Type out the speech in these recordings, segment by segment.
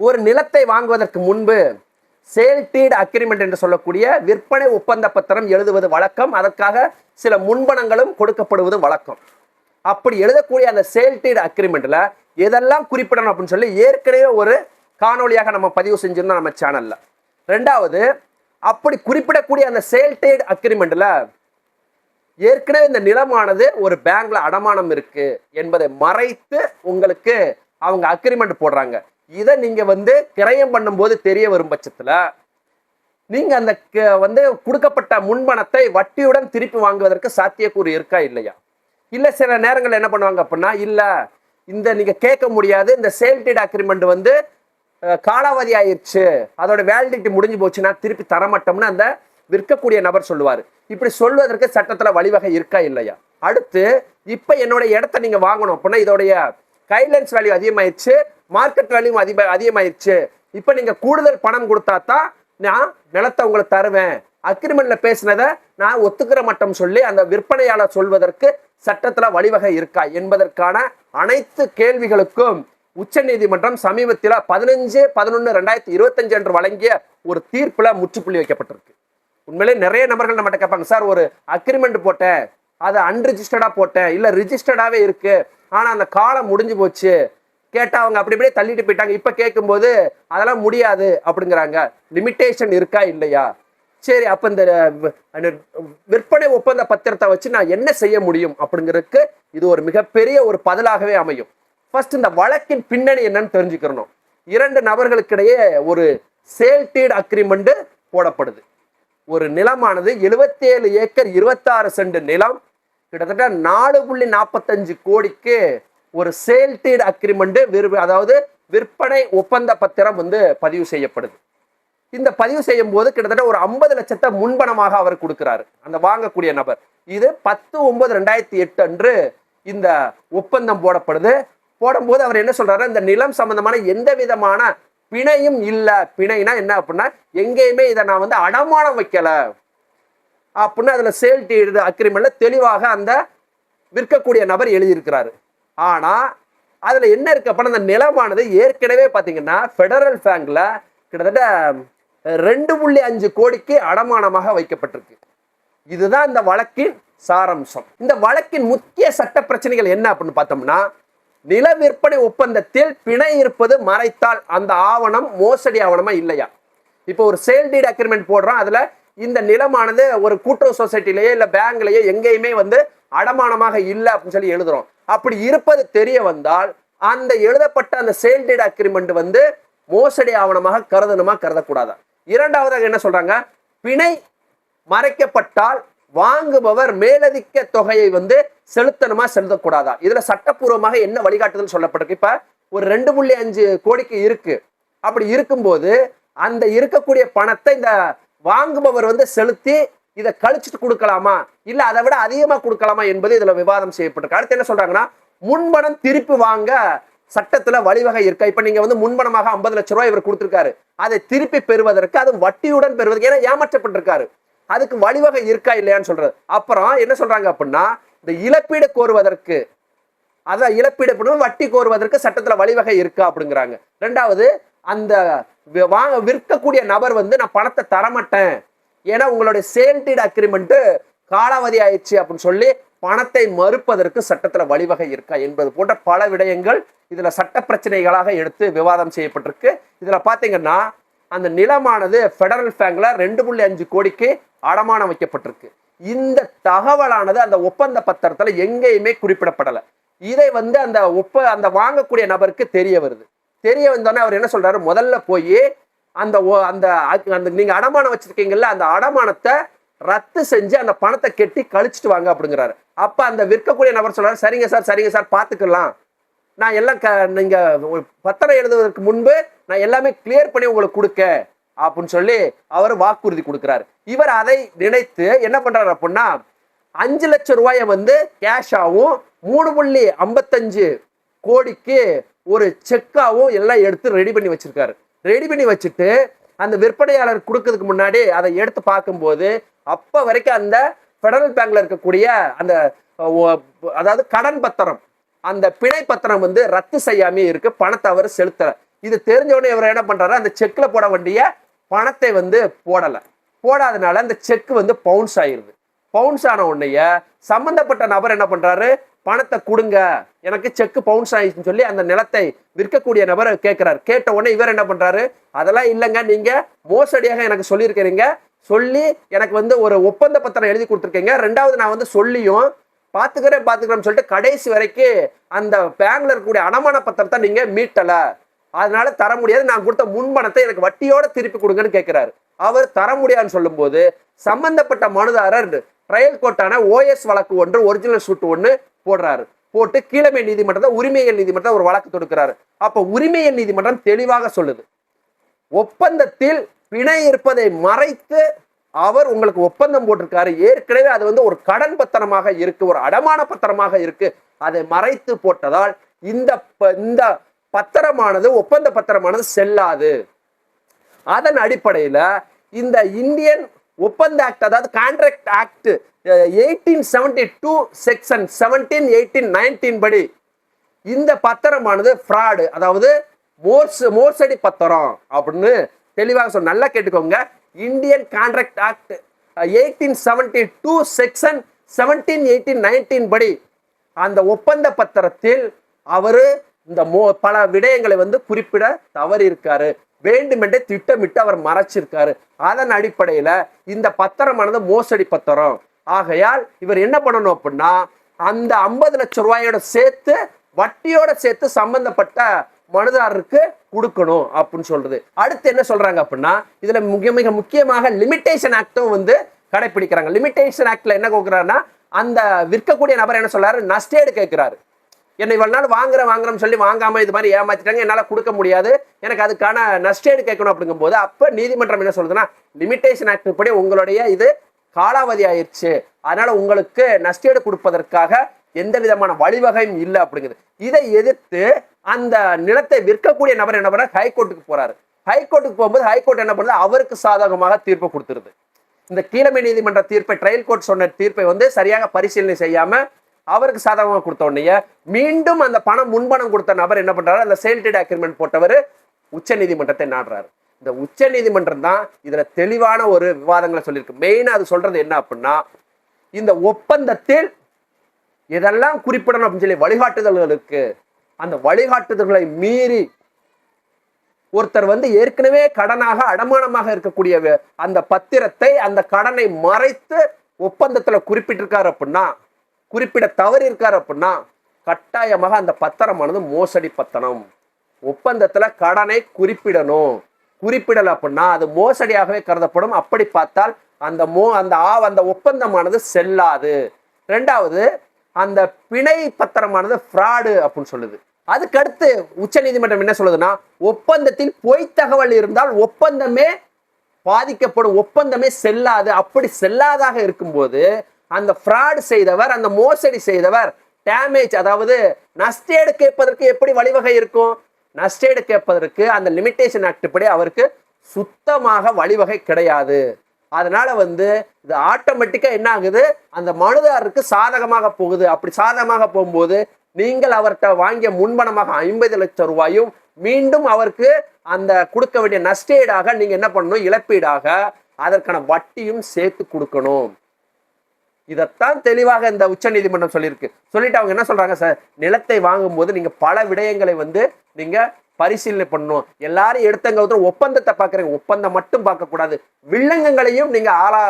ஒரு நிலத்தை வாங்குவதற்கு முன்பு சேல்டீட் அக்ரிமெண்ட் என்று சொல்லக்கூடிய விற்பனை ஒப்பந்த பத்திரம் எழுதுவது வழக்கம். அதற்காக சில முன்பணங்களும் கொடுக்கப்படுவது வழக்கம். அப்படி எழுதக்கூடிய அந்த சேல்டீட் அக்ரிமெண்ட்ல எதெல்லாம் குறிப்பிடணும் அப்படின்னு சொல்லி ஏற்கனவே ஒரு காணொளியாக நம்ம பதிவு செஞ்சிருந்தோம் நம்ம சேனல்ல ரெண்டாவது அப்படி குறிப்பிடக்கூடிய அந்த சேல்டீட் அக்ரிமெண்ட்ல ஏற்கனவே இந்த நிலமானது ஒரு பேங்க்ல அடமானம் இருக்கு என்பதை மறைத்து உங்களுக்கு அவங்க அக்ரிமெண்ட் போடுறாங்க. இதை நீங்கள் வந்து கிரயம் பண்ணும்போது தெரிய வரும் பட்சத்தில் நீங்கள் அந்த க- வந்து கொடுக்கப்பட்ட முன்பணத்தை வட்டியுடன் திருப்பி வாங்குவதற்கு சாத்தியக்கூறு இருக்கா இல்லையா? இல்லை சில நேரங்களில் என்ன பண்ணுவாங்க அப்படின்னா இல்லை இந்த நீங்கள் கேட்க முடியாது இந்த சேல்டீட் அக்ரிமெண்ட் வந்து காலாவதி ஆயிடுச்சு அதோட வேலிடிட்டி முடிஞ்சு போச்சுன்னா திருப்பி தரமாட்டோம்னு அந்த விற்கக்கூடிய நபர் சொல்லுவார். இப்படி சொல்வதற்கு சட்டத்தில் வழிவகை இருக்கா இல்லையா? அடுத்து இப்போ என்னுடைய இடத்த நீங்கள் வாங்கணும் அப்படின்னா இதோடைய கைட்லைன்ஸ் வேல்யூ அதிகமாயிருச்சு மார்க்கெட் வேல்யூ அதிக அதிகமாயிருச்சு. இப்போ நீங்கள் கூடுதல் பணம் கொடுத்தா தான் நான் நிலத்தை உங்களுக்கு தருவேன். அக்ரிமெண்ட்ல பேசினதை நான் ஒத்துக்கிற மட்டம் சொல்லி அந்த விற்பனையாளர் சொல்வதற்கு சட்டத்தில் வழிவகை இருக்கா என்பதற்கான அனைத்து கேள்விகளுக்கும் உச்ச நீதிமன்றம் சமீபத்தில் பதினஞ்சு பதினொன்று ரெண்டாயிரத்தி இருபத்தஞ்சு அன்று வழங்கிய ஒரு தீர்ப்பில் முற்றுப்புள்ளி வைக்கப்பட்டிருக்கு. உண்மையிலே நிறைய நபர்கள் நம்மகிட்ட கேட்பாங்க சார் ஒரு அக்ரிமெண்ட் போட்டேன். அதை அன்ரிஜிஸ்டர்டாக போட்டேன். இல்லை ரிஜிஸ்டர்டாகவே இருக்குது ஆனால் அந்த காலம் முடிஞ்சு போச்சு. கேட்டால் அவங்க அப்படி இப்படியே தள்ளிட்டு போயிட்டாங்க. இப்போ கேட்கும்போது அதெல்லாம் முடியாது அப்படிங்கிறாங்க. லிமிட்டேஷன் இருக்கா? இல்லையா? சரி அப்போ இந்த விற்பனை ஒப்பந்த பத்திரத்தை வச்சு நான் என்ன செய்ய முடியும் அப்படிங்கிறதுக்கு இது ஒரு மிகப்பெரிய ஒரு பதிலாகவே அமையும். ஃபர்ஸ்ட் இந்த வழக்கின் பின்னணி என்னன்னு தெரிஞ்சுக்கிறணும். இரண்டு நபர்களுக்கிடையே ஒரு சேல்டீட் அக்ரிமெண்ட்டு போடப்படுது. ஒரு நிலமானது 77 ஏக்கர் இருபத்தாறு சென்ட் நிலம். கிட்டத்தட்ட நாலு புள்ளி நாற்பத்தஞ்சு கோடிக்கு ஒரு சேல்டீட் அக்ரிமெண்ட் விரு அதாவது விற்பனை ஒப்பந்த பத்திரம் வந்து பதிவு செய்யப்படுது. இந்த பதிவு செய்யும் போது கிட்டத்தட்ட ஒரு ஐம்பது லட்சத்தை முன்பணமாக அவர் கொடுக்கிறாரு. அந்த வாங்கக்கூடிய நபர். இது பத்து ஒன்பது ரெண்டாயிரத்தி எட்டு அன்று இந்த ஒப்பந்தம் போடப்படுது. போடும்போது அவர் என்ன சொல்றாரு இந்த நிலம் சம்பந்தமான எந்த விதமான பிணையும் இல்லை. பிணைனா என்ன அப்படின்னா எங்கேயுமே இதை நான் வந்து அடமானம் வைக்கல. அப்படின்னு அதுல சேல் டீடு அக்ரிமெண்ட்ல தெளிவாக அந்த விற்கக்கூடிய நபர் எழுதியிருக்கிறாரு. ஆனால் அதில் என்ன இருக்கு அப்படின்னா அந்த நிலமானது ஏற்கனவே பார்த்தீங்கன்னா ஃபெடரல் பேங்கில் கிட்டத்தட்ட ரெண்டு புள்ளி அஞ்சு கோடிக்கு அடமானமாக வைக்கப்பட்டிருக்கு. இதுதான் இந்த வழக்கின் சாரம்சம். இந்த வழக்கின் முக்கிய சட்ட பிரச்சனைகள் என்ன அப்படின்னு பார்த்தோம்னா நில விற்பனை ஒப்பந்தத்தில் பிணை இருப்பது மறைத்தால் அந்த ஆவணம் மோசடி ஆவணமா இல்லையா? இப்போ ஒரு சேல் டீட் அக்ரிமெண்ட் போடுறோம் அதில் இந்த நிலமானது ஒரு கூட்டுறவு சொசைட்டிலேயே இல்லை பேங்க்லயே எங்கேயுமே வந்து அடமானமாக இல்லை அப்படின்னு சொல்லி எழுதுறோம். அப்படி இருப்பது தெரிய வந்தால் அந்த எழுதப்பட்ட அந்த சேல்டட் அக்ரிமெண்ட் வந்து மோசடி ஆவணமாக கருதணுமா கருதக்கூடாதா? இரண்டாவதாக என்ன சொல்றாங்க? பிணை மறைக்கப்பட்டால் வாங்குபவர் மேலதிக்க தொகையை வந்து செலுத்தணுமா செலுத்தக்கூடாதா? இதுல சட்டப்பூர்வமாக என்ன வழிகாட்டுதல் சொல்லப்பட்டிருக்கு. இப்ப ஒரு ரெண்டு புள்ளி அஞ்சு கோடிக்கு இருக்கு. அப்படி இருக்கும்போது அந்த இருக்கக்கூடிய பணத்தை இந்த வாங்குபவர் வந்து செலுத்தி இதை கழிச்சிட்டு கொடுக்கலாமா? இல்ல அதை விட அதிகமா கொடுக்கலாமா என்பது இதுல விவாதம் செய்யப்பட்டிருக்கு. அடுத்து என்ன சொல்றாங்கன்னா முன்பணம் திருப்பி வாங்க சட்டத்துல வழிவகை இருக்கா? இப்ப நீங்க வந்து முன்பணமாக ஐம்பது லட்சம் ரூபாய் இவர் கொடுத்திருக்காரு. அதை திருப்பி பெறுவதற்கு அது வட்டியுடன் பெறுவதற்கு ஏன்னா ஏமாற்றப்பட்டிருக்காரு. அதுக்கு வழிவகை இருக்கா இல்லையான்னு சொல்றது. அப்புறம் என்ன சொல்றாங்க அப்படின்னா இந்த இழப்பீடு கோருவதற்கு அதான் இழப்பீடு பண்ணும் வட்டி கோருவதற்கு சட்டத்துல வழிவகை இருக்கா அப்படிங்கிறாங்க. ரெண்டாவது அந்த வாங்க விற்கக்கூடிய நபர் வந்து நான் பணத்தை தரமாட்டேன். ஏன்னா உங்களுடைய சேல்டீட் அக்ரிமெண்ட்டு காலாவதி ஆயிடுச்சு அப்படின்னு சொல்லி பணத்தை மறுப்பதற்கு சட்டத்தில் வழிவகை இருக்கா என்பது போன்ற பல விடயங்கள் இதில் சட்ட பிரச்சனைகளாக எடுத்து விவாதம் செய்யப்பட்டிருக்கு. இதில் பார்த்தீங்கன்னா அந்த நிலமானது ஃபெடரல் பேங்க்ல ரெண்டு புள்ளி அஞ்சு கோடிக்கு அடமானம் வைக்கப்பட்டிருக்கு. இந்த தகவலானது அந்த ஒப்பந்த பத்திரத்தில் எங்கேயுமே குறிப்பிடப்படலை. இதை வந்து அந்த ஒப்ப அந்த வாங்கக்கூடிய நபருக்கு தெரிய வருது. தெரிய வந்தோடனே அவர் என்ன சொல்றாரு? முதல்ல போய் அந்த அந்த அந்த நீங்கள் அடமானம் வச்சுருக்கீங்கல்ல அந்த அடமானத்தை ரத்து செஞ்சு அந்த பணத்தை கெட்டி கழிச்சிட்டு வாங்க அப்படிங்கிறாரு. அப்போ அந்த விற்கக்கூடிய நபர் சொல்கிறார் சரிங்க சார் சரிங்க சார் பார்த்துக்கலாம் நான் எல்லாம் க நீங்கள் பத்திரம் எழுதுவதற்கு முன்பு நான் எல்லாமே கிளியர் பண்ணி உங்களுக்கு கொடுக்க அப்படின்னு சொல்லி அவர் வாக்குறுதி கொடுக்குறாரு. இவர் அதை நினைத்து என்ன பண்ணுறார் அப்படின்னா அஞ்சு லட்சம் ரூபாயை வந்து கேஷாகவும் மூணு புள்ளி ஐம்பத்தஞ்சு கோடிக்கு ஒரு செக்காவும் எல்லாம் எடுத்து ரெடி பண்ணி வச்சிருக்காரு. ரெடி பண்ணி வச்சுட்டு அந்த விற்பனையாளர் கொடுக்கறதுக்கு முன்னாடி அதை எடுத்து பார்க்கும்போது அப்போ வரைக்கும் அந்த ஃபெடரல் பேங்க்ல இருக்கக்கூடிய அந்த அதாவது கடன் பத்திரம் அந்த பிணை பத்திரம் வந்து ரத்து செய்யாமே இருக்கு பணத்தை அவர் செலுத்தல. இது தெரிஞ்சவொடனே இவர் என்ன பண்றாரு? அந்த செக்ல போட வேண்டிய பணத்தை வந்து போடலை. போடாதனால அந்த செக் வந்து பவுன்ஸ் ஆயிடுது பவுன்ஸ் ஆன உடனேயே சம்மந்தப்பட்ட நபர் என்ன பண்ணுறாரு பணத்தை கொடுங்க. எனக்கு செக்கு பவுன்ஸ் ஆயிடுச்சுன்னு சொல்லி அந்த நிலத்தை விற்கக்கூடிய நபர் கேட்குறாரு. கேட்ட உடனே இவர் என்ன பண்ணுறாரு அதெல்லாம் இல்லைங்க. நீங்கள் மோசடியாக எனக்கு சொல்லியிருக்கிறீங்க. சொல்லி எனக்கு வந்து ஒரு ஒப்பந்த பத்திரம் எழுதி கொடுத்துருக்கீங்க. ரெண்டாவது நான் வந்து சொல்லியும் பார்த்துக்கிறேன் பார்த்துக்கிறேன்னு சொல்லிட்டு கடைசி வரைக்கும் அந்த பேங்கில் இருக்கக்கூடிய அடமான பத்திரத்தை நீங்கள் மீட்டலை. அதனால தர முடியாது. நான் கொடுத்த முன்பணத்தை எனக்கு வட்டியோட திருப்பி கொடுங்கன்னு கேட்குறாரு. அவர் தர முடியாதுன்னு சொல்லும்போது சம்பந்தப்பட்ட மனுதாரர் ட்ரையல் கோர்ட்டான ஓஎஸ் வழக்கு ஒன்று ஒரிஜினல் சூட் ஒன்று போடுறாரு. போட்டு கீழமை நீதிமன்றத்தை உரிமையல் நீதிமன்றம் ஒரு வழக்கு தொடுக்கிறாரு. அப்போ உரிமையல் நீதிமன்றம் தெளிவாக சொல்லுது. ஒப்பந்தத்தில் பிணை இருப்பதை மறைத்து அவர் உங்களுக்கு ஒப்பந்தம் போட்டிருக்காரு. ஏற்கனவே அது வந்து ஒரு கடன் பத்திரமாக இருக்கு ஒரு அடமான பத்திரமாக இருக்கு. அதை மறைத்து போட்டதால் இந்த ப- இந்த பத்திரமானது ஒப்பந்த பத்திரமானது செல்லாது. அதன் அடிப்படையில் இந்த இந்தியன் ஒப்பந்த ஆக்ட் அதாவது contract act eighteen seventy two section seventeen eighteen nineteen படி இந்த பத்திரமானது ஃப்ராடு அதாவது மோர்ஸ் மோர்சடி பத்திரம் அப்படின்னு தெளிவாக சொன்ன நல்லா கேட்டுக்கோங்க. Indian contract act eighteen seventy two section seventeen eighteen nineteen படி அந்த ஒப்பந்த பத்திரத்தில் அவர் இந்த மோ பல விடயங்களை வந்து குறிப்பிட தவறியிருக்காரு. வேண்டுமென்றே திட்டமிட்டு அவர் மறைச்சிருக்காரு. அதன் அடிப்படையில இந்த பத்திரமானது மோசடி பத்திரம். ஆகையால் இவர் என்ன பண்ணணும் அப்படின்னா அந்த ஐம்பது லட்சம் ரூபாயோட சேர்த்து வட்டியோட சேர்த்து சம்பந்தப்பட்ட மனுதாரருக்கு கொடுக்கணும் அப்படின்னு சொல்றது. அடுத்து என்ன சொல்றாங்க அப்படின்னா இதுல மிக மிக முக்கியமாக லிமிட்டேஷன் ஆக்டும் வந்து கடைபிடிக்கிறாங்க லிமிட்டேஷன் ஆக்ட்ல என்ன கொடுக்குறாருன்னா அந்த விற்கக்கூடிய நபர் என்ன சொல்றாரு? நஷ்டேடு கேட்கிறாரு. என்னை இவ்வளவு நாள் வாங்குறேன் வாங்குறேன்னு சொல்லி வாங்காம இது மாதிரி ஏமாத்திட்டாங்க. என்னால் கொடுக்க முடியாது. எனக்கு அதுக்கான நஷ்டேடு கேட்கணும் அப்படிங்கும்போது அப்போ நீதிமன்றம் என்ன சொல்லுதுன்னா லிமிட்டேஷன் ஆக்ட் படி உங்களுடைய இது காலாவதி ஆயிருச்சு. அதனால உங்களுக்கு நஷ்டேடு கொடுப்பதற்காக எந்த விதமான வழிவகையும் இல்லை அப்படிங்குது. இதை எதிர்த்து அந்த நிலத்தை விற்கக்கூடிய நபர் என்ன பண்ண ஹைகோர்ட்டுக்கு போறாரு. ஹைகோர்ட்டுக்கு போகும்போது ஹைகோர்ட் என்ன பண்ணுது? அவருக்கு சாதகமாக தீர்ப்பு கொடுத்துருது. இந்த கீழமை நீதிமன்ற தீர்ப்பை ட்ரையல் கோர்ட் சொன்ன தீர்ப்பை வந்து சரியாக பரிசீலனை செய்யாமல் அவருக்கு சாதகமாக கொடுத்த உடனே மீண்டும் அந்த பணம் முன்பணம் கொடுத்த நபர் என்ன பண்றாரு? அந்த செயல்டீட் அக்ரிமெண்ட் போட்டவர் உச்ச நீதிமன்றத்தை நாடுறாரு. இந்த உச்ச நீதிமன்றம் தான் இதுல தெளிவான ஒரு விவாதங்களை சொல்லியிருக்கு. மெயினா அது சொல்றது என்ன அப்படின்னா இந்த ஒப்பந்தத்தில் இதெல்லாம் குறிப்பிடணும் அப்படின்னு சொல்லி வழிகாட்டுதல்களுக்கு அந்த வழிகாட்டுதல்களை மீறி ஒருத்தர் வந்து ஏற்கனவே கடனாக அடமானமாக இருக்கக்கூடிய அந்த பத்திரத்தை அந்த கடனை மறைத்து ஒப்பந்தத்தில் குறிப்பிட்டிருக்காரு அப்படின்னா குறிப்பிட தவறு இருக்கார் அப்படின்னா கட்டாயமாக அந்த பத்திரமானது மோசடி பத்தனம் ஒப்பந்தத்தில் கடனை குறிப்பிடணும். குறிப்பிடல அப்படின்னா அது மோசடியாகவே கருதப்படும். அப்படி பார்த்தால் அந்த மோ அந்த ஆ அந்த ஒப்பந்தமானது செல்லாது. ரெண்டாவது அந்த பிணை பத்திரமானது ஃப்ராடு அப்படின்னு சொல்லுது. அதுக்கடுத்து உச்ச நீதிமன்றம் என்ன சொல்லுதுன்னா ஒப்பந்தத்தில் பொய் தகவல் இருந்தால் ஒப்பந்தமே பாதிக்கப்படும் ஒப்பந்தமே செல்லாது. அப்படி செல்லாதாக இருக்கும்போது அந்த ஃப்ராட் செய்தவர் அந்த மோசடி செய்தவர் டேமேஜ் அதாவது நஷ்டேடு கேட்பதற்கு எப்படி வழிவகை இருக்கும்? நஷ்டேடு கேட்பதற்கு அந்த லிமிட்டேஷன் ஆக்ட் படி அவருக்கு சுத்தமாக வழிவகை கிடையாது. அதனால வந்து இது ஆட்டோமேட்டிக்காக என்ன ஆகுது? அந்த மனுதாரருக்கு சாதகமாக போகுது. அப்படி சாதகமாக போகும்போது நீங்கள் அவர்கிட்ட வாங்கிய முன்பணமாக ஐம்பது லட்சம் ரூபாயும் மீண்டும் அவருக்கு அந்த கொடுக்க வேண்டிய நஷ்டேடாக நீங்கள் என்ன பண்ணணும்? இழப்பீடாக அதற்கான வட்டியும் சேர்த்து கொடுக்கணும். இதைத்தான் தெளிவாக இந்த உச்ச நீதிமன்றம் சொல்லியிருக்கு. சொல்லிட்டு அவங்க என்ன சொல்றாங்க சார்? நிலத்தை வாங்கும்போது நீங்க பல விடயங்களை வந்து நீங்க பரிசீலனை பண்ணணும். எல்லாரும் எடுத்தங்க ஒப்பந்தத்தை பார்க்குறீங்க. ஒப்பந்தம் மட்டும் பார்க்கக்கூடாது. வில்லங்கங்களையும் நீங்க ஆளா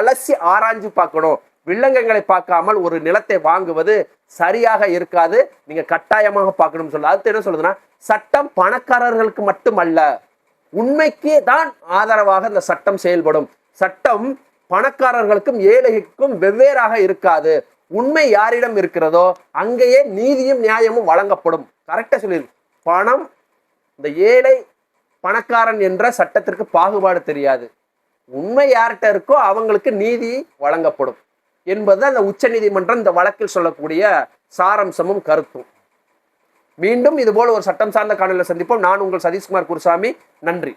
அலசி ஆராய்ஞ்சு பார்க்கணும். வில்லங்கங்களை பார்க்காமல் ஒரு நிலத்தை வாங்குவது சரியாக இருக்காது. நீங்க கட்டாயமாக பார்க்கணும்னு சொல்ல அடுத்து என்ன சொல்லுதுன்னா சட்டம் பணக்காரர்களுக்கு மட்டுமல்ல உண்மைக்கு தான் ஆதரவாக இந்த சட்டம் செயல்படும். சட்டம் பணக்காரர்களுக்கும் ஏழைக்கும் வெவ்வேறாக இருக்காது. உண்மை யாரிடம் இருக்கிறதோ அங்கேயே நீதியும் நியாயமும் வழங்கப்படும். கரெக்டாக சொல்லி பணம் இந்த ஏழை பணக்காரன் என்ற சட்டத்திற்கு பாகுபாடு தெரியாது. உண்மை யார்கிட்ட இருக்கோ அவங்களுக்கு நீதி வழங்கப்படும். என்பது அந்த உச்ச நீதிமன்றம் இந்த வழக்கில் சொல்லக்கூடிய சாரம்சமும் கருத்தும். மீண்டும் இதுபோல் ஒரு சட்டம் சார்ந்த காணொலியில் சந்திப்போம். நான் உங்கள் சதீஷ்குமார் குருசாமி. நன்றி.